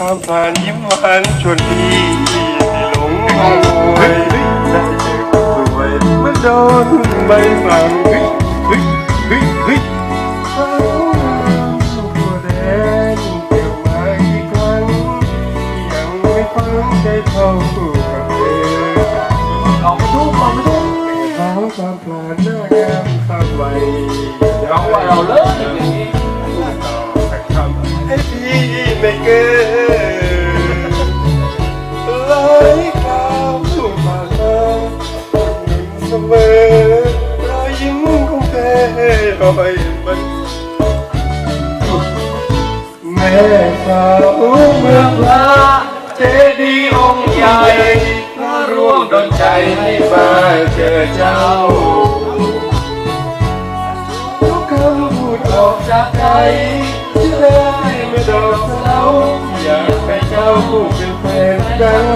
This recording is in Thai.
ความผ่านยิ้มหวานชวนพี่ให้หลงงวยได้เจอคนสวยเมื่อโดนใบสั่งเฮ้ยเฮ้ยเฮ้ยเฮ้ยฟ้าตัวแดงเกี่ยวมากี่ครั้งยังไม่ฟังใจเท่ากับเธอลองไปทุกลองไปทุกท้องความปรารถนางามข้ามไว้ลองว่าเราเลิกอย่างนี้ให้พี่ไม่เกิน รอยมันแม่สาวเมืเมือองงพระเจดีย์องค์ใหญ่พระร่วงดลใจให้มาเจอเจ้าทุกคำพูดออกจากใจจะได้ไม่ดอกเสาอยากให้เจ้าเป็นแฟนกัน